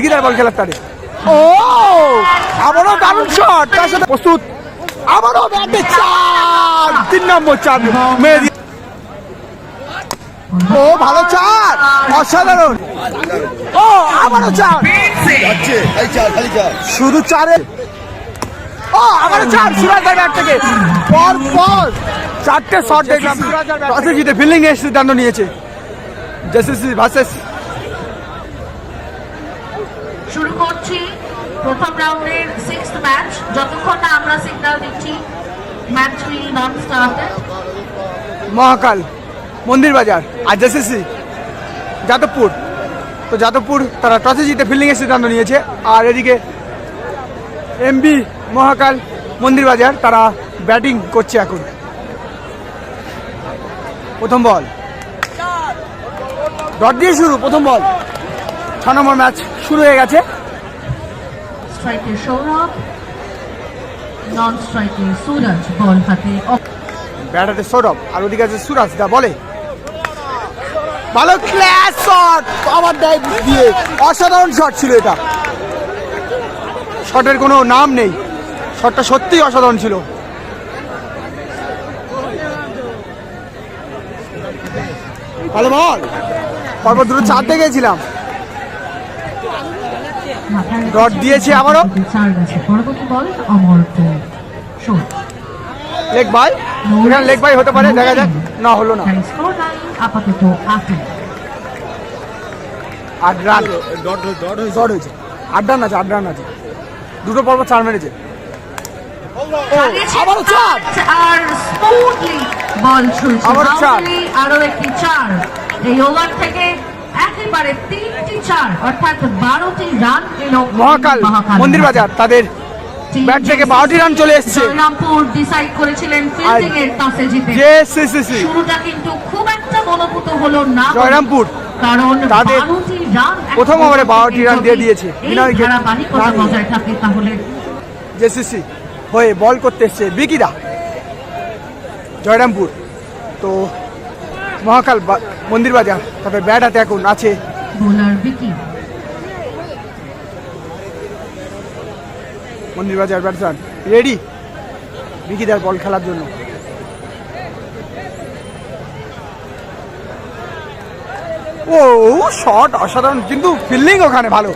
বিকিদার বল খেলার তারে ও! আবারও দারুণ শট তার সাথে প্রস্তুত। আবারও ব্যাটে চার তিন নম্বর চার। ও ভালো চার অসাধারণ। ও আবারও চার। শুধু চারে। ও আবারও চার সুরাজার ব্যাট থেকে। পর পর। চারটে শট দেখলাম। টসে জিতে ফিল্ডিং এর সিদ্ধান্ত নিয়েছে। জেসিসি ভার্সেস শুরু করছি প্রথম রাউন্ডের সিক্স ম্যাচ যতক্ষণ না আমরা সিগন্যাল দিচ্ছি match will non started Mahakal মন্দির বাজার আর জেসিসি যাদবপুর। তো যাদবপুর তারা টসে জিতে ফিল্ডিং এর সিদ্ধান্ত নিয়েছে। আর এদিকে এমবি মহাকাল মন্দির বাজার তারা ব্যাটিং করছে এখন। প্রথম বল ডট দিয়ে শুরু প্রথম বল ছ নম্বর ম্যাচ শুরু হয়ে গেছে। স্ট্রাইকে সৌরভ নন স্ট্রাইকে সুরজ বল হাতে ব্যাট সৌরভ, আর ওদিকে আছে সুরাজ দা বলে। ভালো ক্লাস শট আবার দেয় দিয়ে। অসাধারণ শট ছিল এটা। শটের কোনো নাম নেই। শটটা সত্যিই অসাধারণ ছিল। ভালো বল পরপর দুটো চার গেছিলাম ডট দিয়েছে আবারও। লেগ বাই এখানে লেগ বাই হতে পারে দেখা যাক না হলো না স্কোর আপাতত আট রান ডট ডট হয়েছে হয়েছে আট রান আছে আট রান আছে দুটো পরপর চার মেরেছে আবারও চার আর স্মুথলি বল ছুঁয়েছে আবারও চার। বাউন্ডারি আরও একটি চার এই ওভার থেকে একেবারে তিনটি চার অর্থাৎ বারোটি রান মহাকাল। মন্দির বাজার তাদের ব্যাট থেকে বারোটি রান চলে এসছে। জয়রামপুর ডিসাইড করেছিলেন ফিল্ডিং এর টসে জিতে। সি সি সি শুরুটা কিন্তু খুব একটা মনোভূত হলো না। জয়রামপুর কারণ তাদের প্রথম ওভারে 12টি রান দিয়ে দিয়েছে। এই বিনয় কে- ধারাবাহিকতা রান- বজায় থাকে তাহলে। যে সি সি হয়ে বল করতে এসছে বিকিদা জয়রামপুর তো মহাকাল মন্দির বাজার তাদের ব্যাট হাতে এখন আছে। বোলার বিকি মন্দির বাজার ব্যাটসম্যান রেডি বল খেলার জন্য। ও শট অসাধারণ। কিন্তু ফিল্ডিং ওখানে ভালো।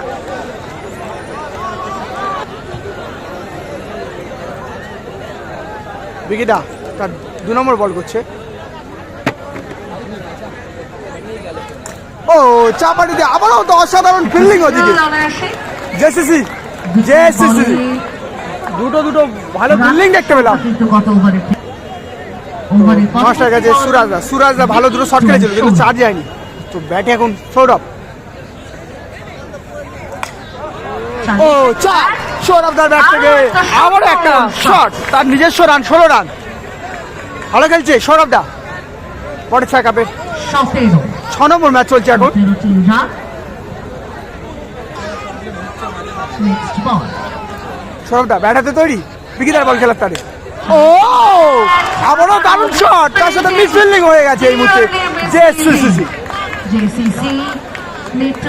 বিকিদা, তার দু নম্বর বল করছে। ও চাপাটিতে আবারও তো অসাধারণ ফিল্ডিং ওদিকে জেসিসি জেসিসি। দুটো দুটো ভালো ফিল্ডিং দেখতে পেলাম। মাস্টার কাছে সুরাজদা সুরাজদা ভালো দুটো শট খেলেছিল কিন্তু চার যায়নি। তো ব্যাটে এখন সৌরভ ও চার সৌরভদার ব্যাট থেকে। আবারও একটা শট তার নিজস্ব রান ষোলো রান ভালো খেলছে সৌরভদা পরে ছয় কাপে সতেরো ছ নম্বর ম্যাচ চলছে এখন। সতেরোটি রান নেক্সট সৌরভদা ব্যাট তৈরি। বিকিদার বল খেলার তারে ও! আবারও দারুণ শট তার সাথে মিস ফিল্ডিং হয়ে গেছে এই মুহূর্তে। to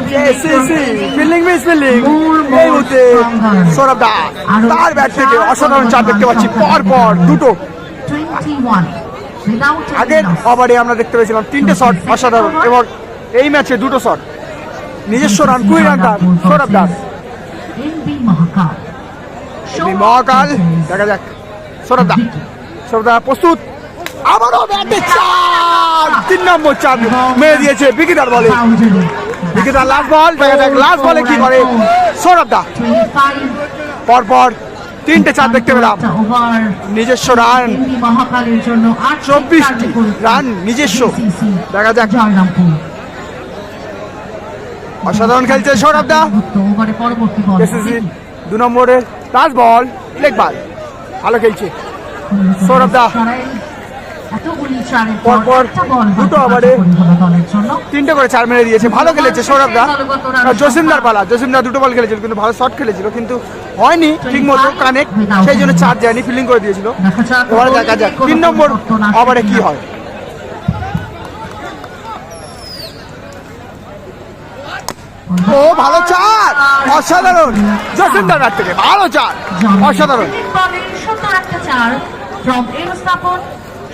ফিল্ডিং মিস ফিল্ডিং এই দা, তার ব্যাট থেকে অসাধারণ চার দেখতে পাচ্ছি। পর পর দুটো। 21 without any আগের. ওভারে আমরা দেখতে পেয়েছিলাম তিনটে শট অসাধারণ এবং এই ম্যাচে দুটো শট নিজস্ব রান কুড়ি রান তার সৌরভ দাস। মহাকাল দেখা যাক। সৌরভ দা সৌরভ দা প্রস্তুত। আবারও ব্যাটে চার তিন নম্বর চার মেরে দিয়েছে বিকিদার বলে। বিকিদার লাস্ট বল দেখা যাক লাস্ট বলে কি করে? সৌরভ দা। 25 পর পর তিনটে চার দেখতে পেলাম। নিজস্ব রান চব্বিশটি রান নিজস্ব। দেখা যাক। অসাধারণ খেলছে সৌরভ দা। দু নম্বরে লাস্ট বল, লেগ বল ভালো খেলছে। সৌরভ দা। এতগুলি চারের পর পর একটা বল দুটো ওভারে তিনটে করে চার মেরে দিয়েছে ভালো খেলেছে জসিমদার পালা জসিমদার দুটো বল খেলেছিল কিন্তু ভালো শট খেলেছিল কিন্তু হয়নি ঠিক মতো কানেক্ট সেই জন্য চার যায়নি ফিল্ডিং করে দিয়েছিল। এবারে দেখা যাক তিন নম্বর ওভারে কি হয়। ও ভালো চার অসাধারণ। জসিমদার ব্যাট থেকে ভালো চার অসাধারণ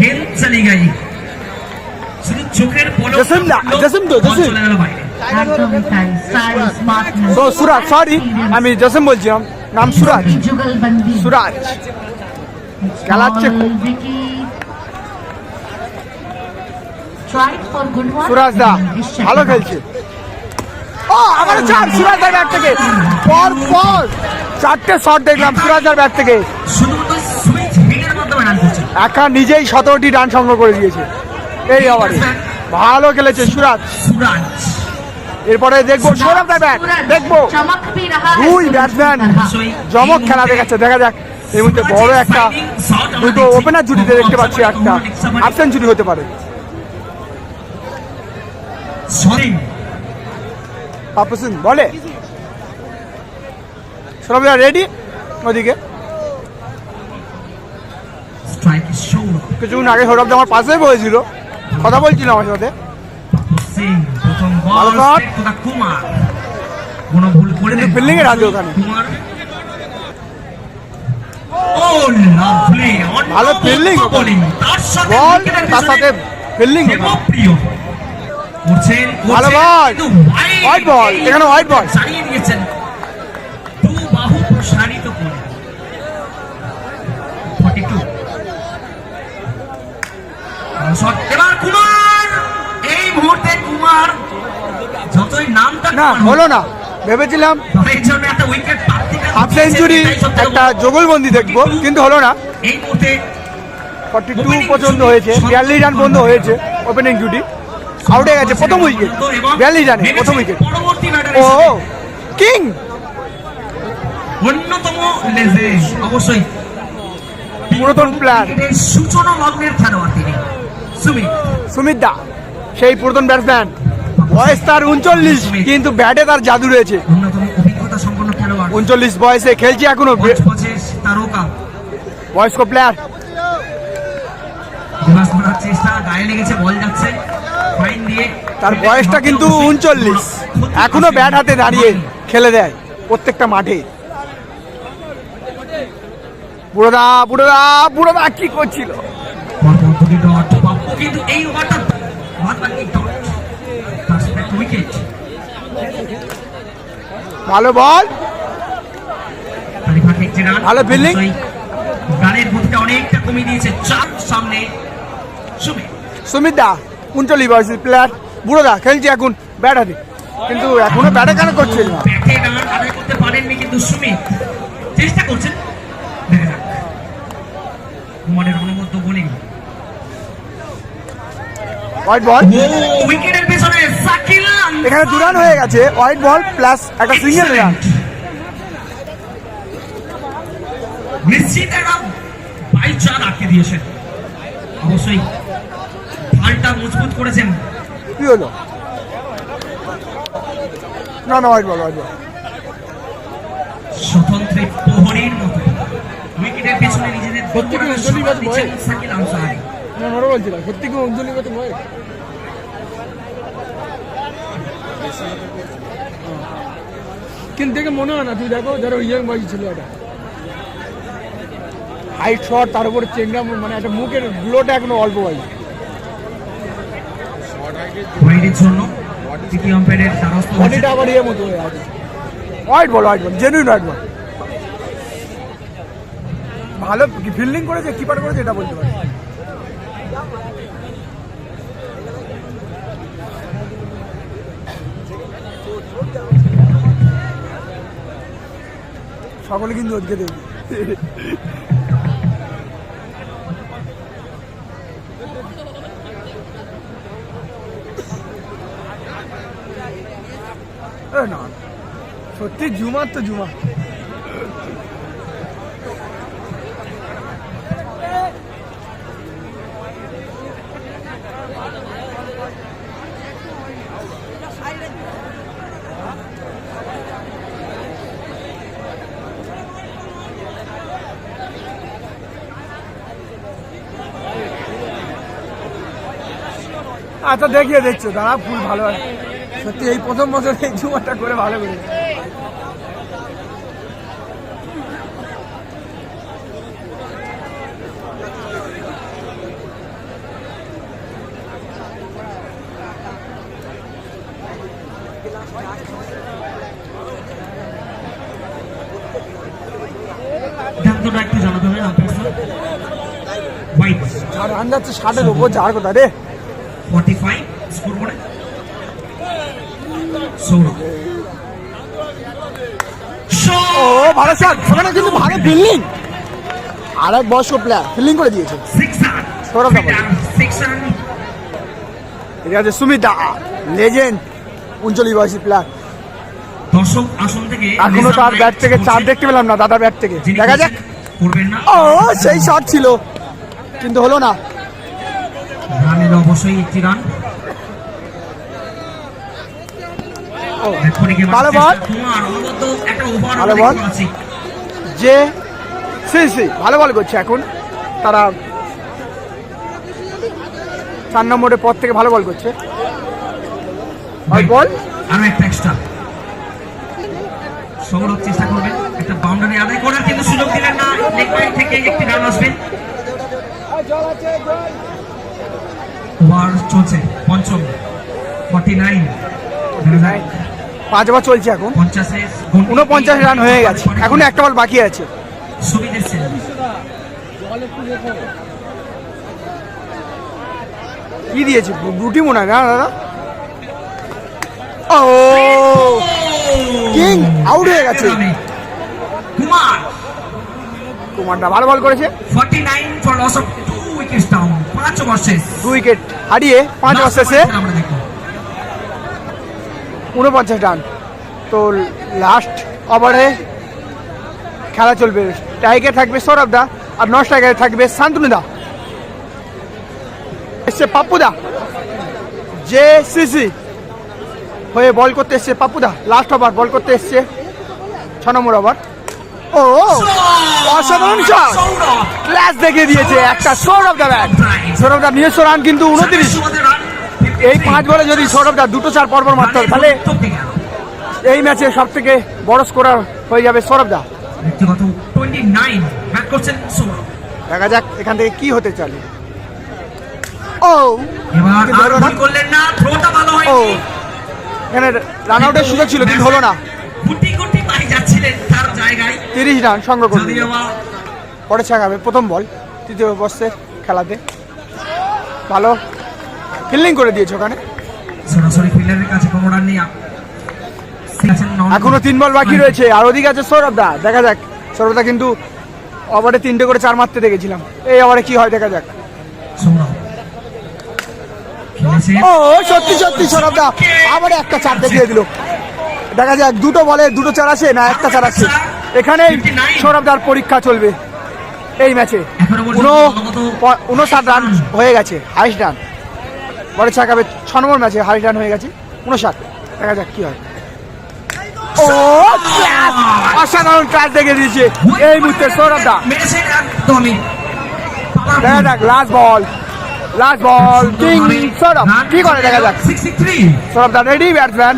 খেল চলে গেল। শুধু চোখের সুরাজ সরি আমি জসিম বলছিলাম নাম সুরাজ। সুরাজ। খেলাচ্ছে সুরাজ দা ভালো খেলছে। ও আমার চার সুরাজ দার ব্যাট থেকে। পর পর। চারটে শট দেখলাম সুরাজ দার ব্যাট থেকে। একা নিজেই সতেরোটি রান সংগ্রহ করে দিয়েছে। এই ওভারে ভালো খেলেছে সুরাজ। এরপরে দেখব দেখব। দুই ব্যাটসম্যান জমক খেলা দেখাচ্ছে। দেখা যাক এই মধ্যে বড় একটা দুটো ওপেনার জুটিতে দেখতে পাচ্ছি একটা। আবসেন্ট জুটি হতে পারে। বলে? সরব রেডি ওদিকে। কিছুক্ষণ আগে সৌরভ আমার পাশেই বসেছিল। কথা বলছিল আমার সাথে। বল এর রাজু ওখানে। ভালো ওখানে। বোলিং তার সাথে বল ফিল্ডিং ভালো বল। wide White এখানে white ball। এবার কুমার এই মুহূর্তে কুমার যতই নামটা না হলো না। ভেবেছিলাম হাফ সেঞ্চুরি একটা যোগলবন্দি দেখব কিন্তু হলো না। এই মুহূর্তে ফর্টি টু পর্যন্ত হয়েছে বিয়াল্লিশ রান পর্যন্ত হয়েছে ওপেনিং জুটি আউটে গেছে প্রথম উইকেট বিয়াল্লিশ রানে প্রথম উইকেট ও কিং অন্যতম অবশ্যই। পুরাতন ক্রিকেটের সূচনা লগ্নের খেলোয়াড় তিনি। সুমিত। সুমিত দা সেই পুরাতন ব্যাটসম্যান বয়স তার উনচল্লিশ কিন্তু ব্যাটে তার জাদু রয়েছে। উনচল্লিশ বয়সে খেলছে এখনও বয়স্ক প্লেয়ার তার বয়সটা কিন্তু উনচল্লিশ। এখনও ব্যাট হাতে দাঁড়িয়ে খেলে দেয় প্রত্যেকটা মাঠে। বুড়োদা বুড়োদা বুড়োদা কি করছিল? কিন্তু এই ওভারটা উইকেট ভালো বল ভালো। অবশ্যই রানের গতিটা অনেকটা কমিয়ে দিয়েছে। চার সামনে। সুমিত। সুমিত দা উনচল্লিশ বয়সের প্লেয়ার বুড়োদা খেলছে এখন। ব্যাট হাতে। কিন্তু এখনও ব্যাটে কেন করছে না। ব্যাটে রান আদায় করতে পারেননি কিন্তু সুমিত। চেষ্টা করছেন। দেখা যাক কুমারের অনবদ্য বোলিং হোয়াইট বল উইকেটের পেছনে সাকিল এখানে দু রান হয়ে গেছে। হোয়াইট বল প্লাস একটা সিঙ্গেল রান নিশ্চিত একটা বাই চার আটকে দিয়েছেন অবশ্যই ঢালটা মজবুত করেছেন। কি হলো? না না হোয়াইট বল হোয়াইট বল স্বতন্ত্র প্রহরীর মতো। উইকেটের পেছনে নিজেদের বয়? সাকিল আনসারি না ধরো বলছিলাম সত্যি কি অঞ্জলি কত ভয় কিন্তু দেখে মনে হয় না তুই দেখো যারা ইয়াং বয়স ছিল এটা হাইট শট তার উপরে মানে একটা মুখের গ্লোটা এখনও অল্প বয়স। জন্য আম্পায়ারের দ্বারস্থ আবার ইয়ে মতো হয়ে আছে। White ball white ball genuine white ball ভালো ফিল্ডিং করেছে কিপার করেছে এটা বলতে পারি। সকলে কিন্তু ওদিকে দেখবে না। সত্যি জুমার তো জুমা আচ্ছা দেখিয়ে দেখছ দাঁড়া ফুল ভালো হয় সত্যি এই প্রথম বছর এই ঝুমারটা করে ভালো করে আর রান ষাটের ওপর যাওয়ার কথা রে। ফাইভ স্কোর করে সৌরভ ভালো শট ওখানে কিন্তু ভালো ফিল্ডিং আর এক বয়স্ক প্লেয়ার ফিল্ডিং করে দিয়েছে। সৌরভ ঠিক আছে সুমিতা লেজেন্ড উনচল্লিশ বয়সী প্লেয়ার দর্শক আসন থেকে এখনও তার ব্যাট থেকে চার দেখতে পেলাম না দাদার ব্যাট থেকে। দেখা যাক। ও সেই শট ছিল। কিন্তু হলো না। রানের অবশ্যই একটি রান ভালো। বল। ভালো বল। যে সি সি ভালো বল করছে এখন। তারা চার নম্বরের পর থেকে ভালো বল করছে। বল। আরও একটা এক্সট্রা সৌরভ চেষ্টা করবেন একটা বাউন্ডারি আদায় করার কিন্তু সুযোগ দিলেন না। লেগ পয়েন্ট থেকে একটি রান আসবে। ওভার চলছে। পঞ্চম। ফর্টি নাইন পাঁচ ওভার চলছে এখন। পঞ্চাশে উনপঞ্চাশ রান হয়ে গেছে। এখন একটা বল বাকি আছে। কি দিয়েছে? রুটি মনে হয় না দাদা? ও! কিং আউট হয়ে গেছে। কুমার কুমারটা ভালো বল করেছে। Forty nine for loss of two wickets down পাঁচ ওভার শেষ। দু উইকেট হারিয়ে পাঁচ ওভার শেষে আমরা দেখব। উনপঞ্চাশ রান। তো লাস্ট ওভারে খেলা চলবে। টাইগার থাকবে সৌরভ দা আর নন স্ট্রাইকারে থাকবে শান্তনু দা। এসছে পাপ্পুদা জে সিসি হয়ে বল করতে এসছে পাপ্পুদা লাস্ট ওভার বল করতে এসছে ছ নম্বর ওভার ও অসাধারণ ক্লাস দেখিয়ে দিয়েছে একটা সৌরভ দা ব্যাট সৌরভ দা নিজস্ব রান কিন্তু উনত্রিশ। এই পাঁচ বলে যদি সৌরভ দা দুটো চার পরপর মারতে হবে তাহলে এই ম্যাচে সব থেকে বড় স্কোরার হয়ে যাবে সৌরভ দা ব্যক্তিগত টোয়েন্টি নাইন ব্যাট করছেন সৌরভ। দেখা যাক এখান থেকে কি হতে চলে। ও করলেন না থ্রোটা ভালো ও এখানে রান আউটের সুযোগ ছিল কিন্তু হলো না। যাচ্ছিলেন তার জায়গায়। তিরিশ রান সংগ্রহ করে যদিও নিল। বা পরে ছাগাবে প্রথম বল তৃতীয় বর্ষের খেলাতে। ভালো। ফিল্ডিং করে দিয়েছে ওখানে? সরাসরি ফিল্ডারের কাছে এখনও তিন বল বাকি রয়েছে। আর ওদিকে আছে সৌরভ দা। দেখা যাক। সৌরভ দা কিন্তু ওভারে তিনটে করে চার মারতে দেখেছিলাম। এই ওভারে কি হয় দেখা যাক। ও সত্যি সত্যি সৌরভ দা। আবার একটা চার দেখিয়ে দিল। দেখা যাক দুটো বলে দুটো চার আছে না একটা চার আছে। এখানেই সৌরভ দার পরীক্ষা চলবে। এই ম্যাচে। উনো উনষাট রান হয়ে গেছে হাইস্ট রান পরে ছাকাবে ছ নম্বর ম্যাচে হাইস্ট রান হয়ে গেছে। উনষাট। দেখা যাক কি হয়। ও অসাধারণ ক্লাস দেখে দিয়েছে। এই মুহূর্তে সৌরভ দা দেখা যাক last ball last ball king Sourav. কি করে দেখা যাক? সৌরভ দা ready batsman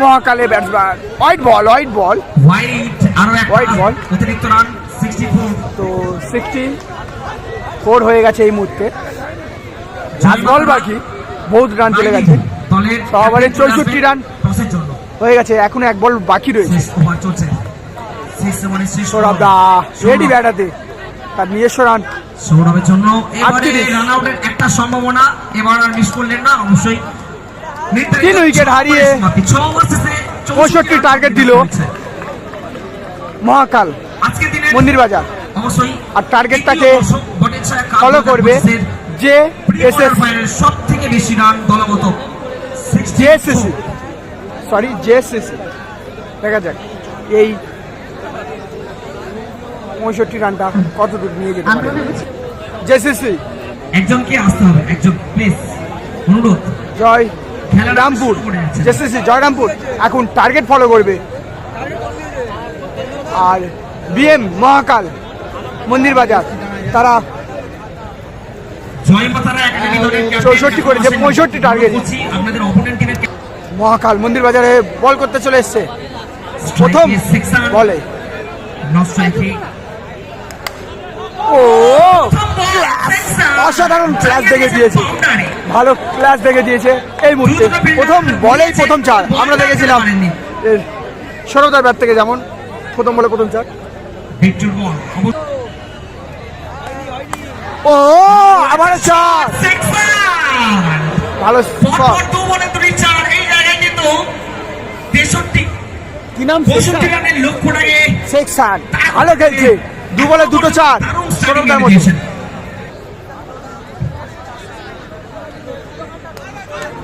মহাকালে batsman white ball white ball white ball. অতিরিক্ত রান তো সিক্সটি ফোর হয়ে গেছে এই মুহূর্তে। বল বাকি। বহুত রান চলে গেছে। ওভারে 64 রান। হয়ে গেছে এখনও এক বল বাকি রয়েছে। সৌরভ দা রেডি ব্যাটাতে তার নিজস্ব রান। সৌরভের জন্য এবারে রান আউটের একটা সম্ভাবনা। এবার আর মিস করলেন না অবশ্যই। তিন উইকেট হারিয়ে সমাপ্তি। ছ ওভার শেষে 65 টার্গেট দিল। মহাকাল। মন্দির বাজার আর টার্গেটটাকে ফলো করবে। যে এস এস সব থেকে বেশি রান দলগত জেএসসি সরি জেএসসি দেখা যাক এই পঁয়ষট্টি রানটা কত দূর নিয়ে যেতে পারে? জেএসসি একজনকে আসতে হবে একজন প্লিজ অনুরোধ। জয় রামপুর। জেএসসি জয়রামপুর এখন টার্গেট ফলো করবে। আর বিএম মহাকাল মন্দির বাজার। তারা 64 করেছে, 65 টার্গেট। মহাকাল মন্দির বাজারে বল করতে চলে এসছে। প্রথম বলে। ও! অসাধারণ ক্লাস দেখে দিয়েছে। ভালো ক্লাস দেখে দিয়েছে এই মুহূর্তে। প্রথম বলেই প্রথম চার। আমরা দেখেছিলাম সরদার ব্যাট থেকে যেমন প্রথম বলে প্রথম চার। ও! আবার চার। ভালো কি নাম ভালো খেলছে। দু বলে দুটো চার।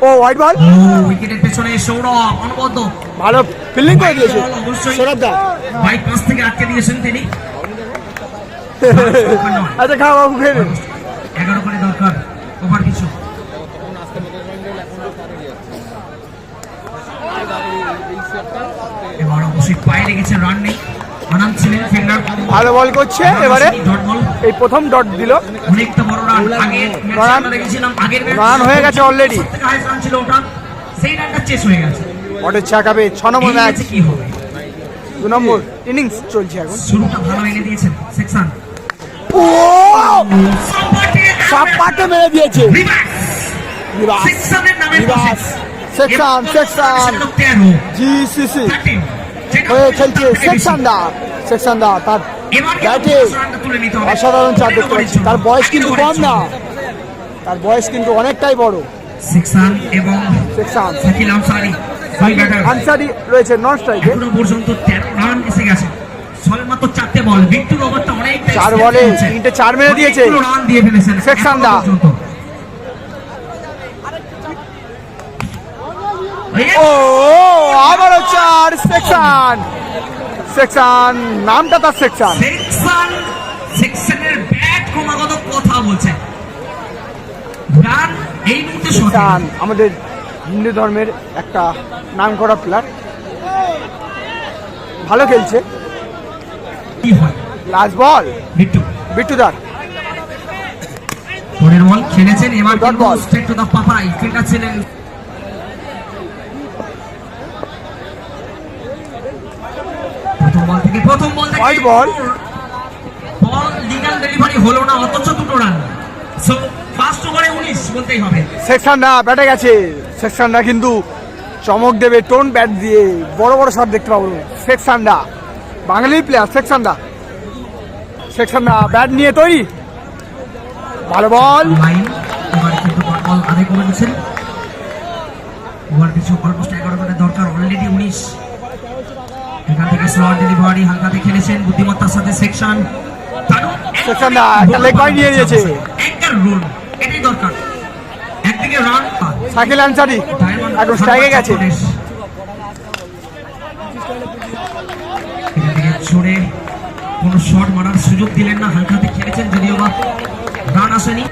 ও হোয়াইট বল উইকেটের পেছনে সৌরভ অনবদ্য ভালো ফিল্ডিং করে দিয়েছে। সৌরভ দা। বাইক পাশ থেকে আটকে দিয়েছেন তিনি। আচ্ছা খাওয়া বাবু খেয়ে। এগারো করে দরকার ওভার কিছু এবার অবশ্যই পায়ে লেগেছে রান নেই। আনাম ছিলেন ফিল্ডার ভালো বল করছে এবারে। এই প্রথম ডট দিল। অনেকটা বড় রান আগে রান- দেখেছিলাম আগের রান হয়ে গেছে রান ছিল ওটা। সেই রানটা চেস হয়ে গেছে। বটের চাকাবে ছ নম্বর ম্যাচ কি হবে? দু নম্বর ইনিংস চলছে এখন। শুরুটা ভালো এনে দিয়েছেন সেকশন ও সাপাটে মেরে দিয়েছে। Section section. তেরো জিসিসি। থার্টিন হয়ে খেলছে। সেকশন দা সেকশন দা তার ব্যাটে অসাধারণ চার দেখতে পাচ্ছি তার বয়স কিন্তু কম না। তার বয়স কিন্তু অনেকটাই বড়। সেকশন এবং সেকশন। শাকিল আনসারি রয়েছে নন স্ট্রাইকে। এখনও পর্যন্ত তেরো রান এসে গেছে। সবে চারটে বল। চার বলে তিনটে চার মেরে দিয়েছে। ও আবারও চার সেকশন সেকশন নামটা তার সেকশন সেকশন সেকশনের ব্যাট ক্রমাগত কথা বলছে। রান এই মুহূর্তে সেকশন আমাদের হিন্দু ধর্মের একটা নাম করা প্লেয়ার ভালো খেলছে। কি হয়? Last ball Bittu. বিট্টুদার। পরের বল খেলেছেন এবার Dot কিন্তু স্ট্রেট টু দা পাপাই ছিলেন প্রথম বল থেকে প্রথম বল থেকে. বল লিগাল ডেলিভারি হলো না অথচ দুটো রান সো ফার্স্ট ওভারে উনিশ বলতেই হবে। সেকশনটা ব্যাটে গেছে। সেকশনটা কিন্তু চমক দেবে টোন ব্যাট দিয়ে। বড় বড় শট দেখতে পাবো। সেকশনটা বাঙালি প্লেয়ার সেকশনটা সেকশনটা ব্যাট নিয়ে তৈরি। ভালো বল। দরকার অলরেডি উনিশ এখান থেকে স্লট ডেলিভারি হালকাতে খেলেছেন বুদ্ধিমত্তার সাথে সেকশন দা, একটা নিয়ে নিয়েছে। অ্যাঙ্কার রুল এটাই দরকার একদিকে ছড়ে। কোনো শট মারার সুযোগ দিলেন না হালকাতে খেলেছেন যদিও বা রান আসেনি।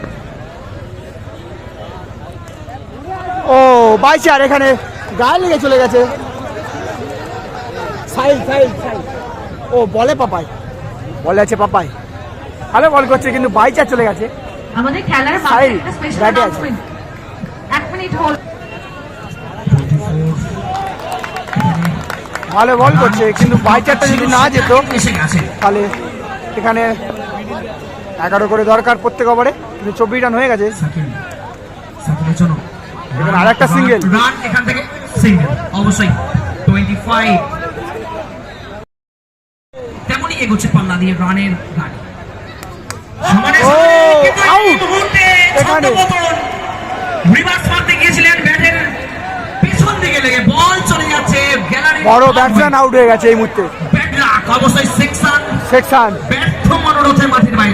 ও বাইশে আর এখানে গায়ে লেগে চলে গেছে। সাইল সাইল সাইল। ও বলে পাপাই। বলে আছে পাপাই। ভালো বল করছে কিন্তু বাইচার চলে গেছে। আমাদের খেলার ব্যাটে আছে। এক মিনিট হোল্ড ভালো বল করছে কিন্তু বাইচারটা যদি না যেত তাহলে এখানে এগারো করে দরকার প্রত্যেক ওভারে কিন্তু চব্বিশ রান হয়ে গেছে এখানে রান এখান থেকে সিঙ্গেল অবশ্যই টোয়েন্টি ফাইভ তেমনই এগোচ্ছে পাল্লা দিয়ে রানের গাড়ি ও, সমানে, কিন্তু এই out! মুহূর্তে এখানে। ছন্দপতন। রিভার্স মারতে গিয়েছিলেন ব্যাটের পেছন দিকে লেগে বল চলে যাচ্ছে বড় ব্যাটসম্যান আউট হয়ে গেছে এই মুহূর্তে। সেকশন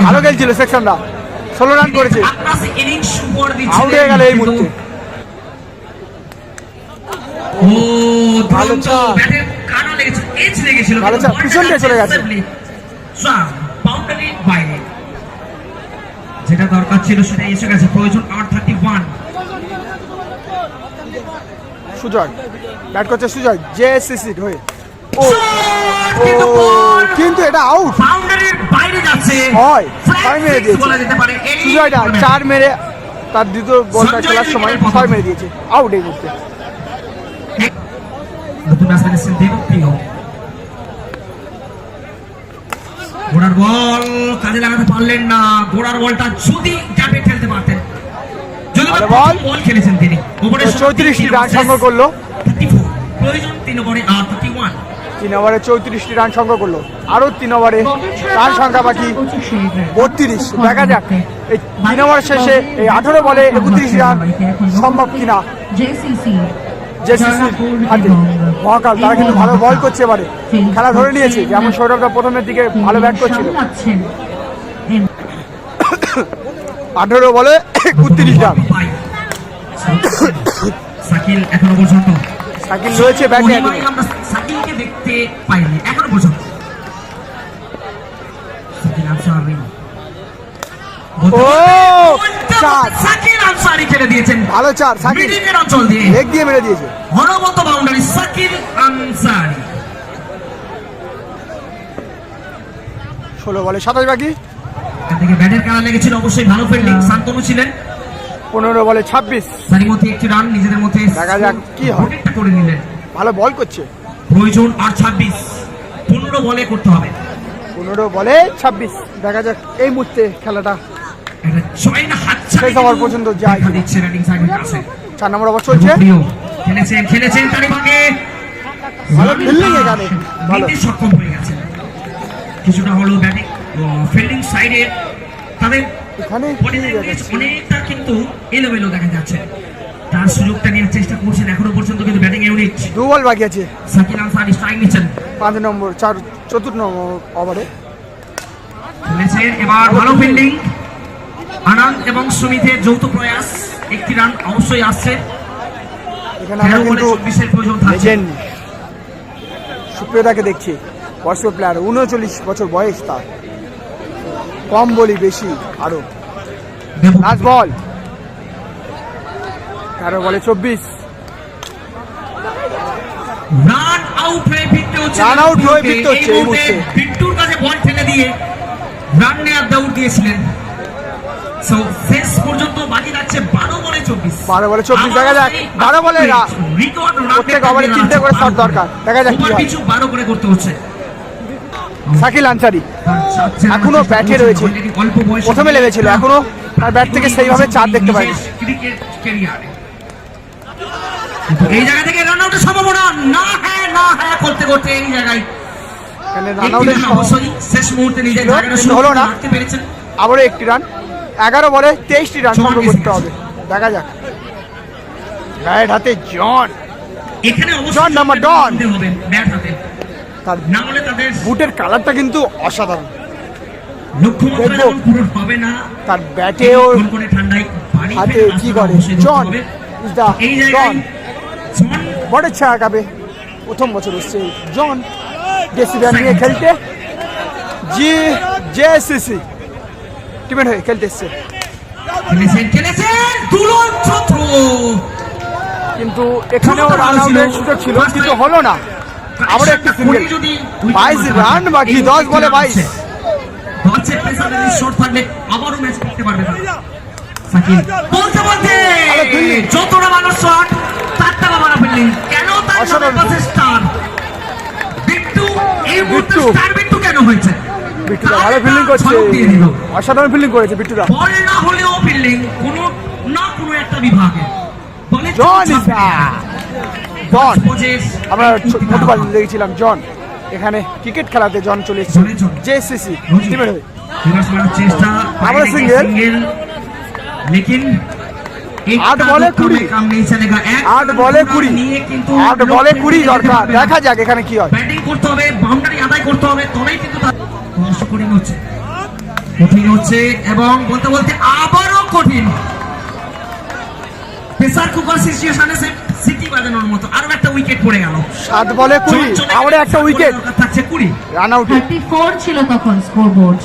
ভালো খেলছিল সেকশনটা ষোলো রান করেছে। আউট হয়ে গেল এই মুহূর্তে। ও ভালো চাপ। ব্যাটের কানা লেগেছে এজ লেগেছিল ভালো চাপ, পিছন দিয়ে চলে গেছে। যেটা দরকার ছিল সেটা এসে গেছে। প্রয়োজন আর থার্টি ওয়ান সুজয় ব্যাট করছে সুজয় জেএসসিসি হয়ে ও কিন্তু এটা আউট বাউন্ডারির বাইরে যাচ্ছে। হয়, মেরে দিয়েছে। সুজয়টা চার মেরে তার দ্বিতীয় বলটা খেলার সময় ছয় মেরে দিয়েছে। আউট এই মুহূর্তে। গোড়ার বল কাজে লাগাতে পারলেন না। গোড়ার বলটা যদি ট্যাপে খেলতে পারতেন। যদি বল। খেলেছেন তিনি। চৌত্রিশটি রান সংগ্রহ করল। 34 প্রয়োজন তিন ওভারে আর থার্টি ওয়ান তিন ওভারে চৌত্রিশটি রান সংগ্রহ করল। আরও তিন ওভারে রান সংখ্যা বাকি বত্রিশ। দেখা যাক এই তিন ওভার শেষে এই আঠারো বলে একত্রিশ রান সম্ভব কিনা। মহাকাল তারা কিন্তু ভালো বল করছে এবারে। খেলা ধরে নিয়েছে যেমন সৌরভদা প্রথমের দিকে ভালো ব্যাট করছিল। আঠারো বলে একত্রিশ রান সাকিল এখনও পর্যন্ত সাকিল রয়েছে ব্যাটে আমরা সাকিলকে দেখতে পাইনি এখনও পর্যন্ত। সাকিল আনসারি ও চার। সাকিল আনসারি খেলে দিয়েছেন। ভালো চার সাকিল। মিডিল এর অঞ্চল দিয়ে। লেগ দিয়ে মেরে দিয়েছে। বাউন্ডারি সাকিল আনসারি ষোলো বলে সাতাশ বাকি। ব্যাটের কানা লেগেছিল অবশ্যই ভালো ফিল্ডিং। শান্তনু ছিলেন। পনেরো বলে ছাব্বিশ। তারই মধ্যে একটি রান নিজেদের মধ্যে দেখা যাক কি করে নিলেন। ভালো বল করছে। প্রয়োজন আর ছাব্বিশ। পনেরো বলে করতে হবে। পনেরো বলে ছাব্বিশ। দেখা যাক এই মুহূর্তে খেলাটা। শেষ হওয়ার পর্যন্ত যায়। চার নম্বর চলছে। খেলেছেন খেলেছেন তারই ভাগে ভালো fielding এখানে, ভালো। সক্ষম হয়ে গেছেন। কিছুটা হলো ব্যাটিং ফিল্ডিং সাইডে তাদের এখানে? অনেকটা কিন্তু এলোমেলো দেখা যাচ্ছে। তার সুযোগটা নেওয়ার চেষ্টা করছেন এখনও পর্যন্ত কিন্তু ব্যাটিং ইউনিট। দু বল বাকি আছে। আনসারি স্ট্রাইক নিচ্ছেন। পাঁচ নম্বর চার চতুর্থ নম্বর ওভারে। খেলেছেন এবার ভালো ফিল্ডিং আনন্দ এবং সুমিতের যৌথ প্রয়াস একটি রান অবশ্যই আসছে। এখানে আমরা কিন্তু লেজেন্ড সুপ্রিয়তাকে দেখছি। বয়স্ক প্লেয়ার উনচল্লিশ বছর বয়স তার। কম বলি বেশি আরও। লাস্ট বল তেরো বলে চব্বিশ। রান আউট হয়ে ফিরতে হচ্ছে Run out হয়ে ফিরতে হচ্ছে এই এই মুহূর্তে মুহূর্তে। কাছে বল ফেলে দিয়ে রান নেওয়ার দৌড় দিয়েছিলেন। সো শেষ পর্যন্ত বাকি যাচ্ছে বারো বলে চব্বিশ। 12 বলে 24 দেখা যাক। 12 বলে রা- প্রত্যেক ওভারে তিনটে করে দরকার। দেখা যাক কি হয়। পিছু বারো করে করতে হচ্ছে। শাকিল আনসারি। এখনও ব্যাটে রয়েছে। প্রথমে লেগেছিল, এখনও তার ব্যাট থেকে সেইভাবে চার দেখতে পাইনি। বিশেষ ক্রিকেট ক্যারিয়ারে কিন্তু এই জায়গা থেকে রান আউটের সম্ভাবনা না হ্যাঁ না হ্যাঁ করতে করতে এই জায়গায় শেষ মুহূর্তে নিজের হলো না। আবারও একটি রান এগারো বলে তেইশটি রান সংগ্রহ করতে হবে। দেখা যাক। হাতে জন ব্যাট হাতে। তার বুটের কালারটা কিন্তু অসাধারণ। তার ঠান্ডায় বাড়ি হাতে কি করে? John is the John. বটের ছায়া কাবে প্রথম বছর এসছে জন। ব্যান নিয়ে খেলতে। জি জেসিসি টিমের হয়ে খেলতে এসছে। কিন্তু এখানেও রান আউটের সুযোগ ছিল কিন্তু হলো না। আবার একটি সিঙ্গেল বাইশ রান বাকি দশ বলে বাইশ। যতটা মানুষ শট তার টাকা মারা ফেললেন কেন তার স্টার বিট্টু এই মুহূর্তে বিট্টু। স্টার বিট্টু কেন হয়েছে? বিট্টুদা ভালো ফিল্ডিং করছে। অসাধারণ ফিল্ডিং করেছে বিট্টুদা বল না হলেও ফিল্ডিং কোনো না কোনো একটা বিভাগে। বলে জন ইজ জন আমরা দেখেছিলাম জন এখানে ক্রিকেট খেলাতে জন চলে এসেছিল টিমের হয়ে। আমরা সিঙ্গেল লেকিন আট বলে দেখা যাক এখানে কি হয়। ব্যাটিং করতে হবে করতে হবে কিন্তু কঠিন হচ্ছে। কঠিন হচ্ছে এবং বলতে বলতে আবারও কঠিন। সিটি বাজানোর মতো আরও একটা উইকেট পড়ে গেল। সাত বলে কুড়ি। আবার একটা উইকেট থাকছে কুড়ি। রান আউটে থার্টি ফোর ছিল তখন স্কোরবোর্ড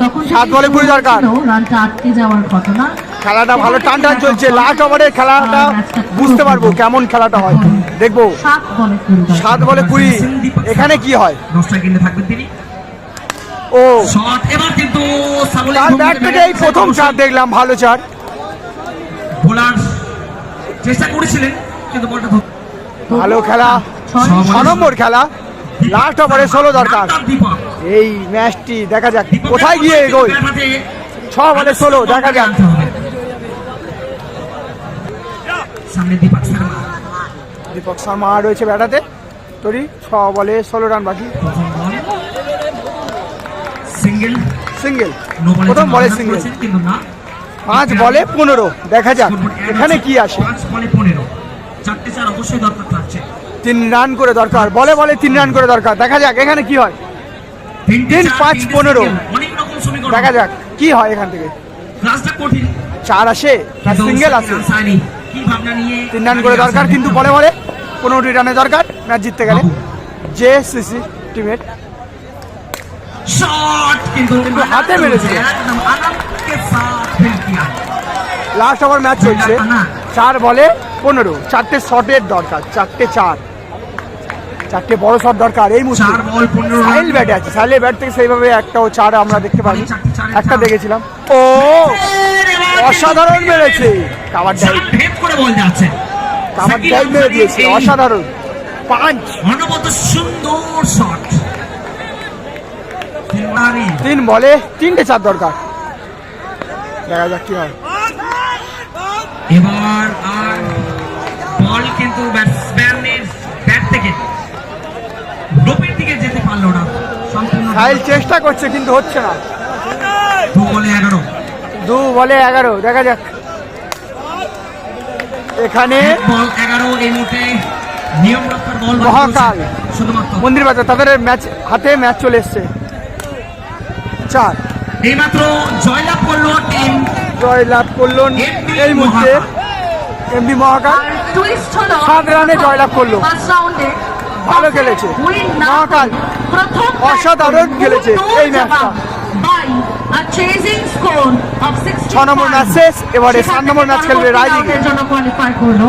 তখন সাত বলে কুড়ি দরকার। রানটা আটকে যাওয়ার ঘটনা খেলাটা ভালো টান টান চলছে। লাস্ট ওভারে খেলাটা বুঝতে পারব কেমন খেলাটা হয়। দেখব। সাত বলে কুড়ি এখানে কি হয়? দশটা কিনে থাকবেন তিনি। ও। শট এবার কিন্তু তার ব্যাট থেকে এই প্রথম। চার দেখলাম ভালো চার বোলার চেষ্টা করেছিলেন। ভালো খেলা। ছ নম্বর খেলা। লাস্ট ওভারে ষোলো দরকার। এই ম্যাচটি দেখা যাক কোথায় গিয়ে এগোয় ছ বলে ষোলো দেখা যাক। দীপক শর্মা রয়েছে ব্যাটাতে। তরি ছ বলে ষোলো রান বাকি। সিঙ্গেল সিঙ্গেল প্রথম বলে সিঙ্গেল পাঁচ বলে পনেরো। দেখা যাক এখানে কি আসে? পাঁচ বলে পনেরো। চারটে চার অবশ্যই দরকার থাকছে। তিন রান করে দরকার। বলে বলে তিন রান করে দরকার। দেখা যাক এখানে কি হয়? তিন, পাঁচ, পনেরো। অনেক রকম সমীকরণ। দেখা যাক কি হয় এখান থেকে? কঠিন। চার আসে সিঙ্গেল আসে তিন রান করে দরকার কিন্তু বলে বলে পনেরোটি রানের দরকার। ম্যাচ জিততে গেলে। জে সিসি টিমের। শট কিন্তু কিন্তু হাতে মেরেছে। লাস্ট ওভার ম্যাচ চলছে। চার বলে পনেরো চারটে শটের দরকার চারটে চার। চারটে বড় শট দরকার এই মুহূর্তে সাইল ব্যাটে আছে সাইলের ব্যাট থেকে সেইভাবে একটাও চার আমরা দেখতে পারি একটা দেখেছিলাম। ও! অসাধারণ মেরেছে। কাবার ডাইভ করে বল যাচ্ছে। কাবার ডাইভ মেরে দিয়েছে অসাধারণ। পাঁচ। অনবদ্য সুন্দর শট। তিন বলে তিনটে চার দরকার। দেখা যাক কি হয়। এবার বল কিন্তু ব্যাটসম্যানের ব্যাট থেকে ডোপের দিকে যেতে পারল না। সম্পূর্ণ সাইল চেষ্টা করছে কিন্তু হচ্ছে না। দু বলে এগারো। দু বলে এগারো দেখা যাক। এখানে বল এগারো এই মুহূর্তে নিয়ম রক্ষার বল মহাকাল। শুধুমাত্র। মন্দির বাজার তাদের ম্যাচ হাতে ম্যাচ চলে এসছে। চার। এইমাত্র জয়লাভ করল টিম। জয় লাভ করল এই মুহূর্তে। এমবি মহাকাল। সাত রানে জয়লাভ করল। ভালো খেলেছে। মহাকাল অসাধারণ খেলেছে এই ম্যাচটা। By a chasing score of 6 ছ নম্বর ম্যাচ শেষ এবারে সাত নম্বর ম্যাচ খেলবে করল